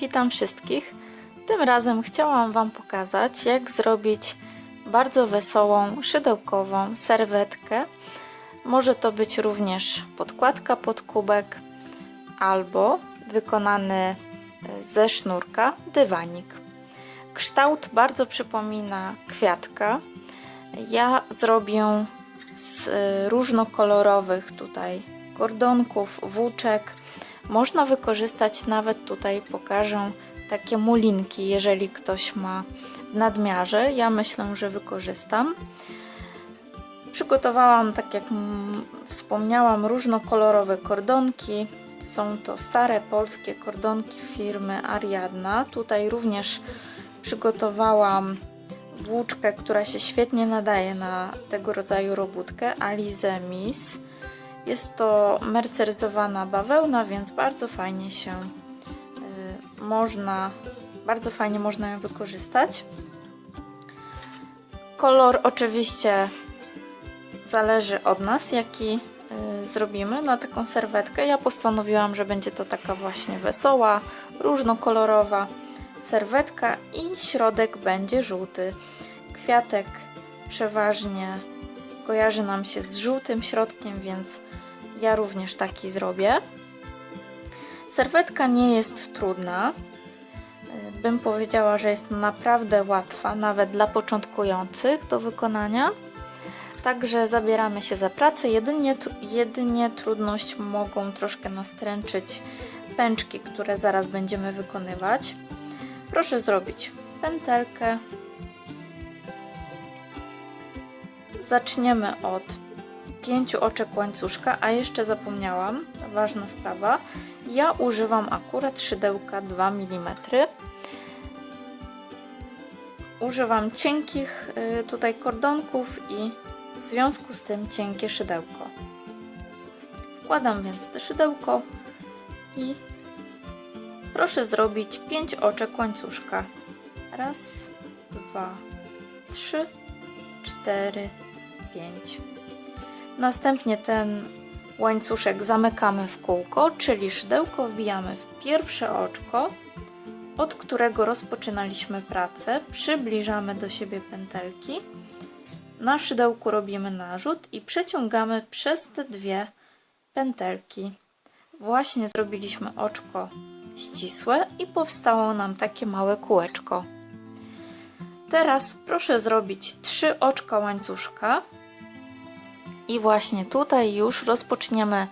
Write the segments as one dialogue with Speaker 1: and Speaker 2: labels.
Speaker 1: Witam wszystkich. Tym razem chciałam Wam pokazać, jak zrobić bardzo wesołą, szydełkową serwetkę. Może to być również podkładka pod kubek albo wykonany e, ze sznurka dywanik. Kształt bardzo przypomina kwiatka. Ja zrobię z e, różnokolorowych tutaj kordonków, włóczek. Można wykorzystać nawet tutaj pokażę takie mulinki, jeżeli ktoś ma w nadmiarze. Ja myślę, że wykorzystam. Przygotowałam, tak jak wspomniałam, różnokolorowe kordonki. Są to stare polskie kordonki firmy Ariadna. Tutaj również przygotowałam włóczkę, która się świetnie nadaje na tego rodzaju robótkę, Alize Miss. Jest to merceryzowana bawełna, więc bardzo fajnie się y, można, bardzo fajnie można ją wykorzystać. Kolor oczywiście zależy od nas, jaki y, zrobimy na taką serwetkę. Ja postanowiłam, że będzie to taka właśnie wesoła, różnokolorowa serwetka i środek będzie żółty. Kwiatek przeważnie kojarzy nam się z żółtym środkiem, więc ja również taki zrobię. Serwetka nie jest trudna. Y, Bym powiedziała, że jest naprawdę łatwa, nawet dla początkujących do wykonania. Także zabieramy się za pracę. Jedynie, jedynie trudność mogą troszkę nastręczyć pęczki, które zaraz będziemy wykonywać. Proszę zrobić pętelkę. Zaczniemy od pięciu oczek łańcuszka, a jeszcze zapomniałam, ważna sprawa. Ja używam akurat szydełka 2 mm. Używam cienkich y, tutaj kordonków i w związku z tym cienkie szydełko. Wkładam więc te szydełko i proszę zrobić 5 oczek łańcuszka. Raz, dwa, trzy, cztery, pięć. Następnie ten łańcuszek zamykamy w kółko, czyli szydełko wbijamy w pierwsze oczko, od którego rozpoczynaliśmy pracę. Przybliżamy do siebie pętelki. Na szydełku robimy narzut i przeciągamy przez te dwie pętelki. Właśnie zrobiliśmy oczko ścisłe i powstało nam takie małe kółeczko. Teraz proszę zrobić trzy oczka łańcuszka i właśnie tutaj już rozpoczniemy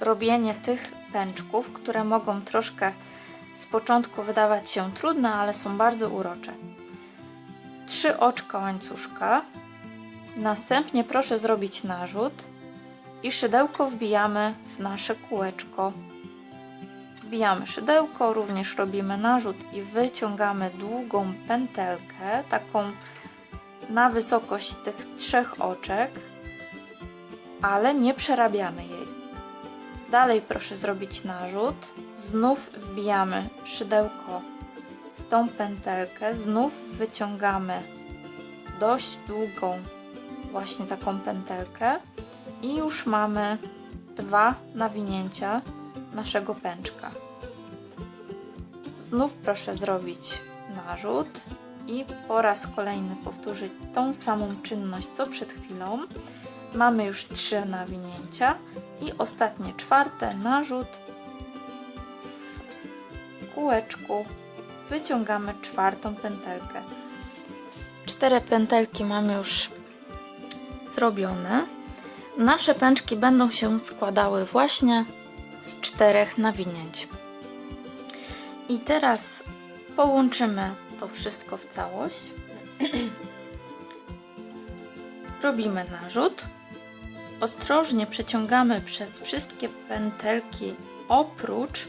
Speaker 1: robienie tych pęczków, które mogą troszkę z początku wydawać się trudne, ale są bardzo urocze. Trzy oczka łańcuszka. Następnie proszę zrobić narzut i szydełko wbijamy w nasze kółeczko. Wbijamy szydełko, również robimy narzut i wyciągamy długą pętelkę, taką na wysokość tych trzech oczek, ale nie przerabiamy jej. Dalej proszę zrobić narzut, znów wbijamy szydełko w tą pętelkę, znów wyciągamy dość długą właśnie taką pętelkę i już mamy dwa nawinięcia naszego pęczka. Znów proszę zrobić narzut i po raz kolejny powtórzyć tą samą czynność co przed chwilą. Mamy już trzy nawinięcia i ostatnie czwarte narzut w kółeczku wyciągamy czwartą pętelkę. Cztery pętelki mamy już zrobione. Nasze pęczki będą się składały właśnie z czterech nawinięć. I teraz połączymy to wszystko w całość. Robimy narzut. Ostrożnie przeciągamy przez wszystkie pętelki oprócz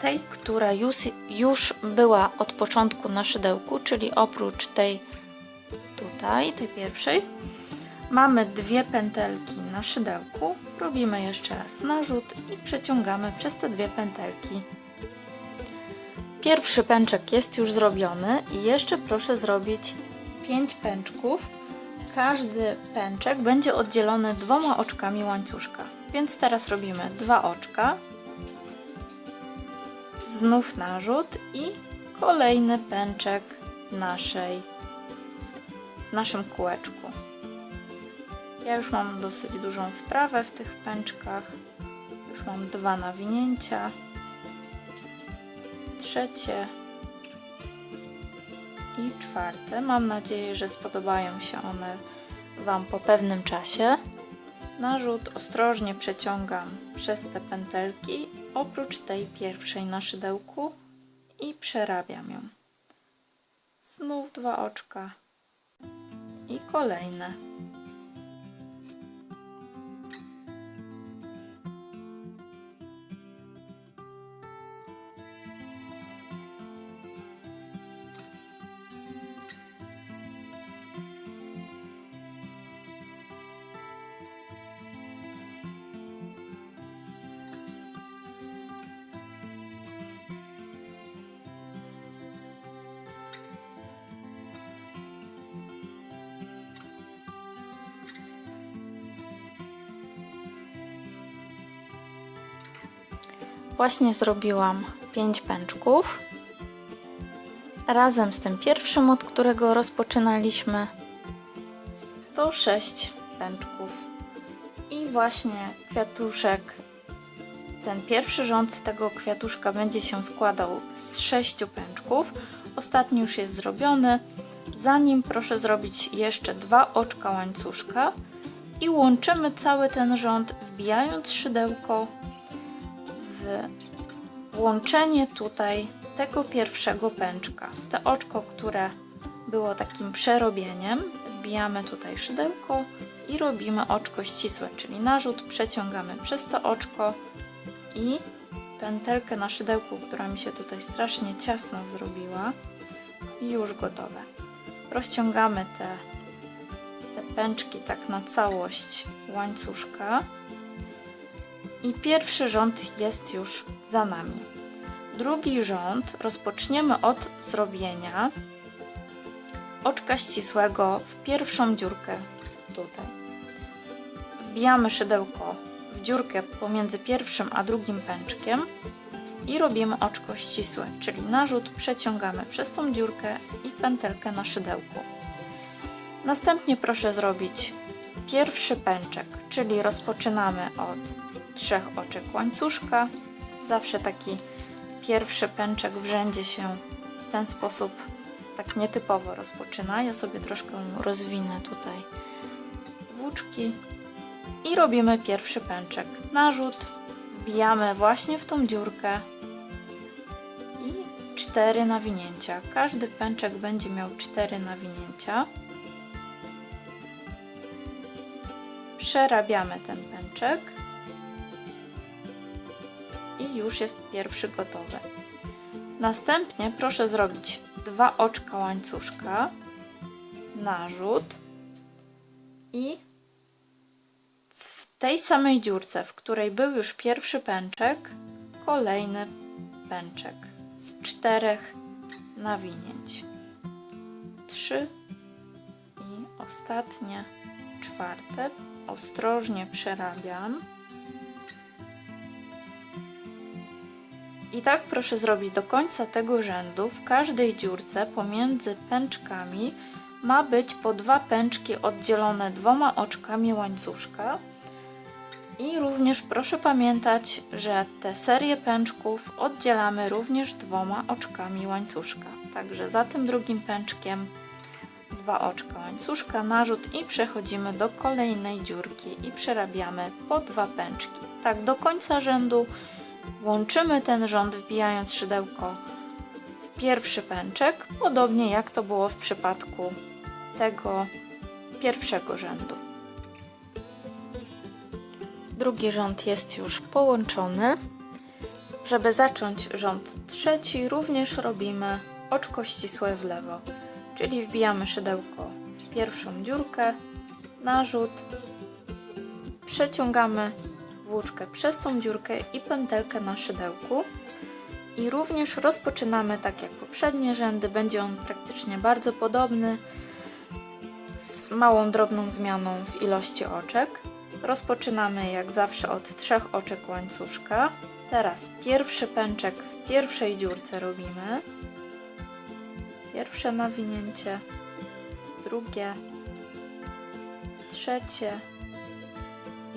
Speaker 1: tej, która już, już była od początku na szydełku, czyli oprócz tej tutaj, tej pierwszej. Mamy dwie pętelki na szydełku. Robimy jeszcze raz narzut i przeciągamy przez te dwie pętelki. Pierwszy pęczek jest już zrobiony i jeszcze proszę zrobić 5 pęczków. Każdy pęczek będzie oddzielony dwoma oczkami łańcuszka. Więc teraz robimy dwa oczka. znów narzut i kolejny pęczek naszej, w naszym kółeczku. Ja już mam dosyć dużą wprawę w tych pęczkach. Już mam dwa nawinięcia. Trzecie i czwarte. Mam nadzieję, że spodobają się one Wam po pewnym czasie. Narzut ostrożnie przeciągam przez te pętelki, oprócz tej pierwszej na szydełku i przerabiam ją. Znów dwa oczka i kolejne. Właśnie zrobiłam 5 pęczków. Razem z tym pierwszym, od którego rozpoczynaliśmy, to 6 pęczków. I właśnie kwiatuszek, ten pierwszy rząd tego kwiatuszka będzie się składał z 6 pęczków. Ostatni już jest zrobiony. Zanim proszę zrobić jeszcze dwa oczka łańcuszka i łączymy cały ten rząd, wbijając szydełko w łączenie tutaj tego pierwszego pęczka. W to oczko, które było takim przerobieniem, wbijamy tutaj szydełko i robimy oczko ścisłe, czyli narzut przeciągamy przez to oczko i pętelkę na szydełku, która mi się tutaj strasznie ciasna zrobiła już gotowe. Rozciągamy te, te pęczki tak na całość łańcuszka i pierwszy rząd jest już za nami. Drugi rząd rozpoczniemy od zrobienia oczka ścisłego w pierwszą dziurkę tutaj. Wbijamy szydełko w dziurkę pomiędzy pierwszym a drugim pęczkiem i robimy oczko ścisłe, czyli narzut przeciągamy przez tą dziurkę i pętelkę na szydełku. Następnie proszę zrobić pierwszy pęczek, czyli rozpoczynamy od trzech oczek łańcuszka. Zawsze taki pierwszy pęczek w rzędzie się w ten sposób tak nietypowo rozpoczyna. Ja sobie troszkę rozwinę tutaj włóczki i robimy pierwszy pęczek. Narzut wbijamy właśnie w tą dziurkę i cztery nawinięcia. Każdy pęczek będzie miał cztery nawinięcia. Przerabiamy ten pęczek już jest pierwszy gotowy. Następnie proszę zrobić dwa oczka łańcuszka, narzut i w tej samej dziurce, w której był już pierwszy pęczek, kolejny pęczek z czterech nawinięć. Trzy i ostatnie, czwarte. Ostrożnie przerabiam. I tak proszę zrobić do końca tego rzędu. W każdej dziurce pomiędzy pęczkami ma być po dwa pęczki oddzielone dwoma oczkami łańcuszka. I również proszę pamiętać, że te serię pęczków oddzielamy również dwoma oczkami łańcuszka. Także za tym drugim pęczkiem dwa oczka łańcuszka, narzut i przechodzimy do kolejnej dziurki i przerabiamy po dwa pęczki. Tak do końca rzędu Łączymy ten rząd wbijając szydełko w pierwszy pęczek, podobnie jak to było w przypadku tego pierwszego rzędu. Drugi rząd jest już połączony. Żeby zacząć rząd trzeci, również robimy oczko ścisłe w lewo, czyli wbijamy szydełko w pierwszą dziurkę, narzut, przeciągamy włóczkę przez tą dziurkę i pętelkę na szydełku. I również rozpoczynamy tak jak poprzednie rzędy, będzie on praktycznie bardzo podobny, z małą drobną zmianą w ilości oczek. Rozpoczynamy jak zawsze od trzech oczek łańcuszka, Teraz pierwszy pęczek w pierwszej dziurce robimy. Pierwsze nawinięcie, drugie, trzecie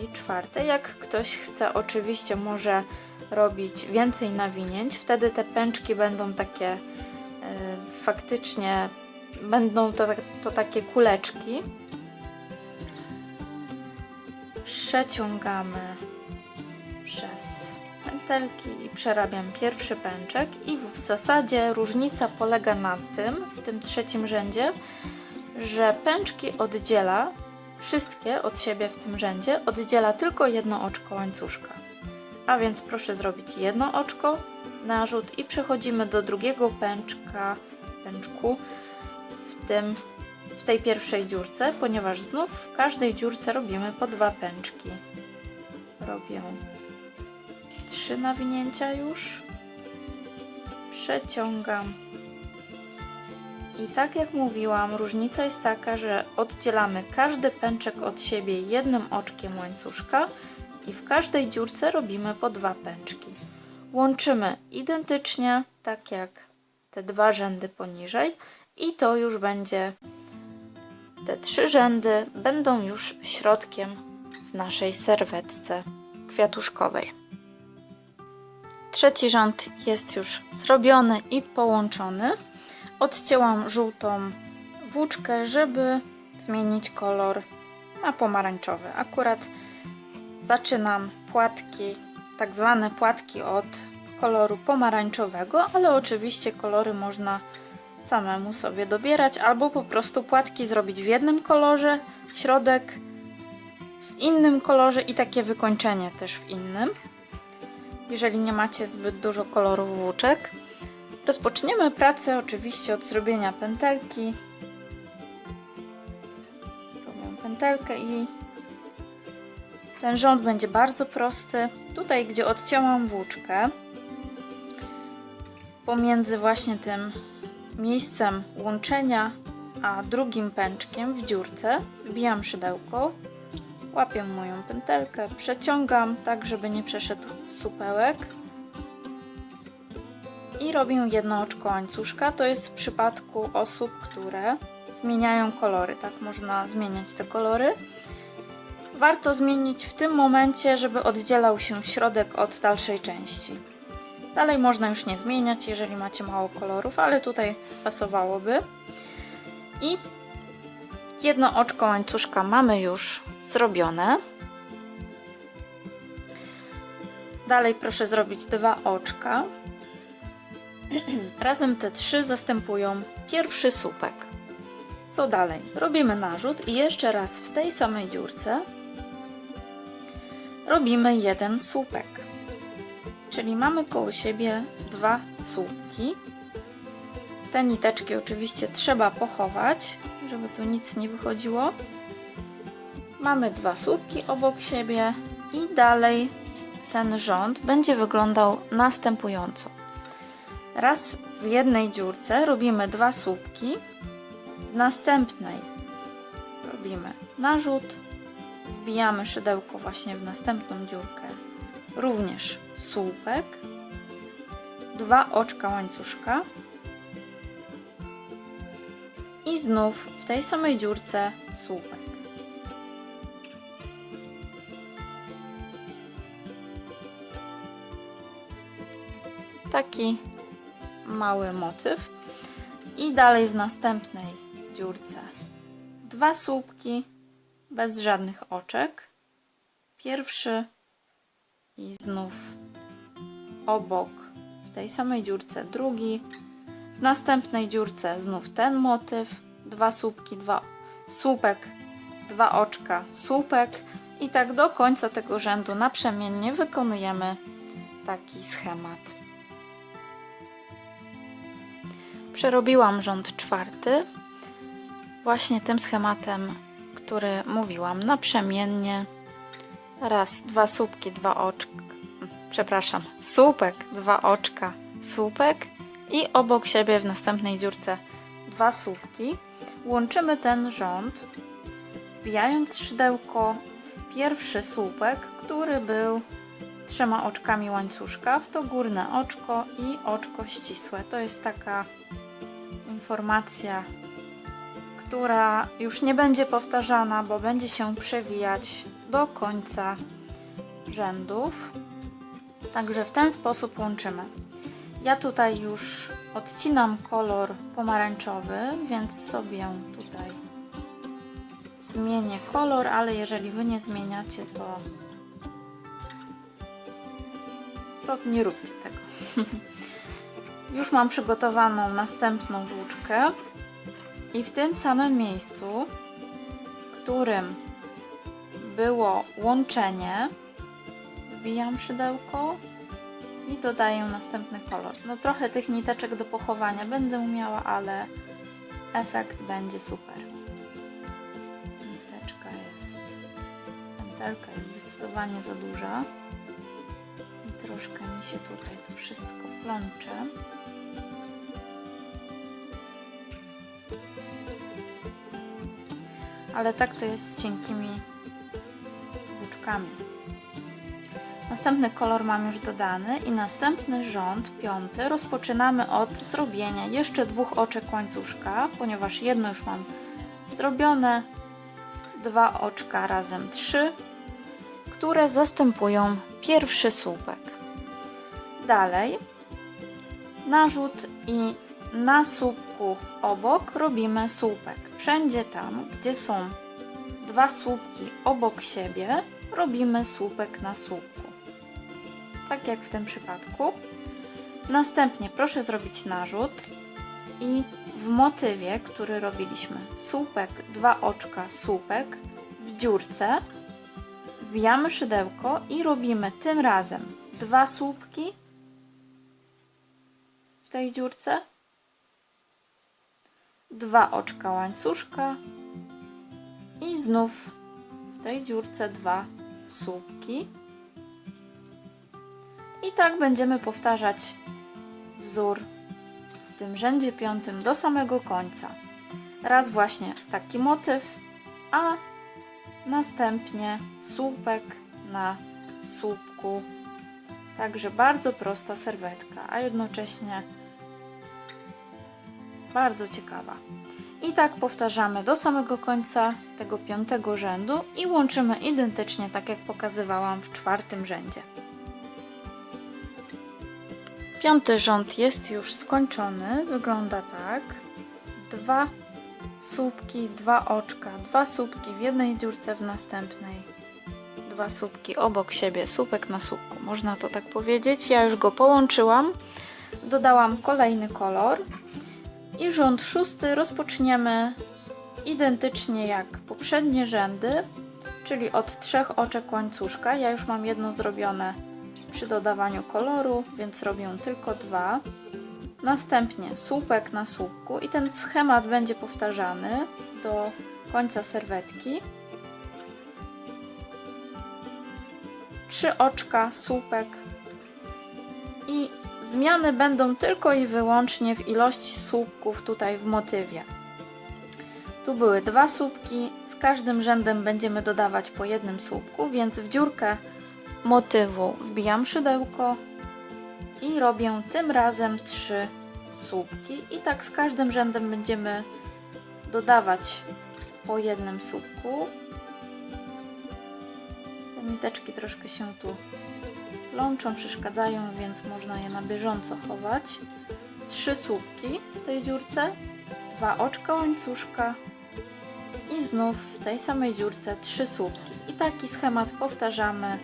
Speaker 1: i czwarte. Jak ktoś chce, oczywiście może robić więcej nawinięć, wtedy te pęczki będą takie e, faktycznie będą to, to takie kuleczki. Przeciągamy przez pętelki i przerabiam pierwszy pęczek i w zasadzie różnica polega na tym, w tym trzecim rzędzie, że pęczki oddziela wszystkie od siebie w tym rzędzie, oddziela tylko jedno oczko łańcuszka. A więc proszę zrobić jedno oczko, narzut i przechodzimy do drugiego pęczka, pęczku w, tym, w tej pierwszej dziurce, ponieważ znów w każdej dziurce robimy po dwa pęczki. Robię trzy nawinięcia już. Przeciągam. I tak jak mówiłam, różnica jest taka, że oddzielamy każdy pęczek od siebie jednym oczkiem łańcuszka i w każdej dziurce robimy po dwa pęczki. Łączymy identycznie, tak jak te dwa rzędy poniżej i to już będzie te trzy rzędy będą już środkiem w naszej serwetce kwiatuszkowej. Trzeci rząd jest już zrobiony i połączony. Odcięłam żółtą włóczkę, żeby zmienić kolor na pomarańczowy. Akurat zaczynam płatki, tak zwane płatki od koloru pomarańczowego, ale oczywiście kolory można samemu sobie dobierać, albo po prostu płatki zrobić w jednym kolorze, środek w innym kolorze i takie wykończenie też w innym. Jeżeli nie macie zbyt dużo kolorów włóczek, rozpoczniemy pracę oczywiście od zrobienia pętelki. Robię pętelkę i ten rząd będzie bardzo prosty. Tutaj, gdzie odcięłam włóczkę, pomiędzy właśnie tym miejscem łączenia a drugim pęczkiem w dziurce wbijam szydełko, łapię moją pętelkę, przeciągam tak, żeby nie przeszedł supełek i robię jedno oczko łańcuszka. To jest w przypadku osób, które zmieniają kolory. Tak można zmieniać te kolory. Warto zmienić w tym momencie, żeby oddzielał się środek od dalszej części. Dalej można już nie zmieniać, jeżeli macie mało kolorów, ale tutaj pasowałoby. I jedno oczko łańcuszka mamy już zrobione. Dalej proszę zrobić dwa oczka. Razem te trzy zastępują pierwszy słupek. Co dalej? Robimy narzut i jeszcze raz w tej samej dziurce robimy jeden słupek. Czyli mamy koło siebie dwa słupki. Te niteczki oczywiście trzeba pochować, żeby tu nic nie wychodziło. Mamy dwa słupki obok siebie i dalej ten rząd będzie wyglądał następująco. Raz w jednej dziurce robimy dwa słupki, w następnej robimy narzut, wbijamy szydełko właśnie w następną dziurkę, również słupek, dwa oczka łańcuszka i znów w tej samej dziurce słupek. Taki mały motyw i dalej w następnej dziurce dwa słupki bez żadnych oczek. Pierwszy i znów obok w tej samej dziurce drugi. W następnej dziurce znów ten motyw, dwa słupki, dwa słupek, dwa oczka, słupek i tak do końca tego rzędu naprzemiennie wykonujemy taki schemat. Przerobiłam rząd czwarty właśnie tym schematem, który mówiłam, naprzemiennie. Raz, dwa słupki, dwa oczka, przepraszam, słupek, dwa oczka, słupek i obok siebie w następnej dziurce dwa słupki. Łączymy ten rząd, wbijając szydełko w pierwszy słupek, który był trzema oczkami łańcuszka, w to górne oczko i oczko ścisłe. To jest taka informacja, która już nie będzie powtarzana, bo będzie się przewijać do końca rzędów. Także w ten sposób łączymy. Ja tutaj już odcinam kolor pomarańczowy, więc sobie tutaj zmienię kolor, ale jeżeli Wy nie zmieniacie, to to nie róbcie tego. Już mam przygotowaną następną włóczkę i w tym samym miejscu, w którym było łączenie, wbijam szydełko i dodaję następny kolor. No trochę tych niteczek do pochowania będę umiała, ale efekt będzie super. Niteczka jest, pętelka jest zdecydowanie za duża i troszkę mi się tutaj to wszystko plącze. Ale tak to jest z cienkimi włóczkami. Następny kolor mam już dodany i następny rząd, piąty, rozpoczynamy od zrobienia jeszcze dwóch oczek łańcuszka, ponieważ jedno już mam zrobione, dwa oczka razem trzy, które zastępują pierwszy słupek. Dalej narzut i na słupku obok robimy słupek. Wszędzie tam, gdzie są dwa słupki obok siebie, robimy słupek na słupku. Tak jak w tym przypadku. Następnie proszę zrobić narzut i w motywie, który robiliśmy słupek, dwa oczka, słupek w dziurce wbijamy szydełko i robimy tym razem dwa słupki w tej dziurce, dwa oczka łańcuszka i znów w tej dziurce dwa słupki. I tak będziemy powtarzać wzór w tym rzędzie piątym do samego końca. Raz właśnie taki motyw, a następnie słupek na słupku. Także bardzo prosta serwetka, a jednocześnie bardzo ciekawa. I tak powtarzamy do samego końca tego piątego rzędu i łączymy identycznie, tak jak pokazywałam w czwartym rzędzie. Piąty rząd jest już skończony. Wygląda tak. Dwa słupki, dwa oczka, dwa słupki w jednej dziurce, w następnej dwa słupki obok siebie, słupek na słupku, można to tak powiedzieć. Ja już go połączyłam, dodałam kolejny kolor i rząd szósty rozpoczniemy identycznie jak poprzednie rzędy, czyli od trzech oczek łańcuszka. Ja już mam jedno zrobione przy dodawaniu koloru, więc robię tylko dwa. Następnie słupek na słupku i ten schemat będzie powtarzany do końca serwetki. Trzy oczka, słupek i zmiany będą tylko i wyłącznie w ilości słupków tutaj w motywie. Tu były dwa słupki, z każdym rzędem będziemy dodawać po jednym słupku, więc w dziurkę motywu wbijam szydełko i robię tym razem trzy słupki i tak z każdym rzędem będziemy dodawać po jednym słupku. Te niteczki troszkę się tu plączą, przeszkadzają, więc można je na bieżąco chować. Trzy słupki w tej dziurce, dwa oczka łańcuszka i znów w tej samej dziurce trzy słupki. I taki schemat powtarzamy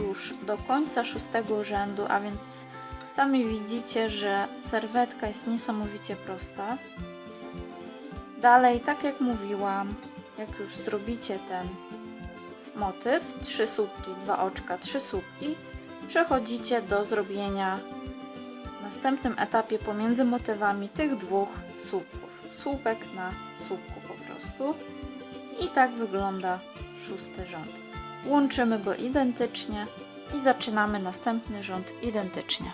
Speaker 1: już do końca szóstego rzędu, a więc sami widzicie, że serwetka jest niesamowicie prosta. Dalej, tak jak mówiłam, jak już zrobicie ten motyw, trzy słupki, dwa oczka, trzy słupki, przechodzicie do zrobienia w następnym etapie pomiędzy motywami tych dwóch słupków. Słupek na słupku po prostu. I tak wygląda szósty rząd. Łączymy go identycznie i zaczynamy następny rząd identycznie.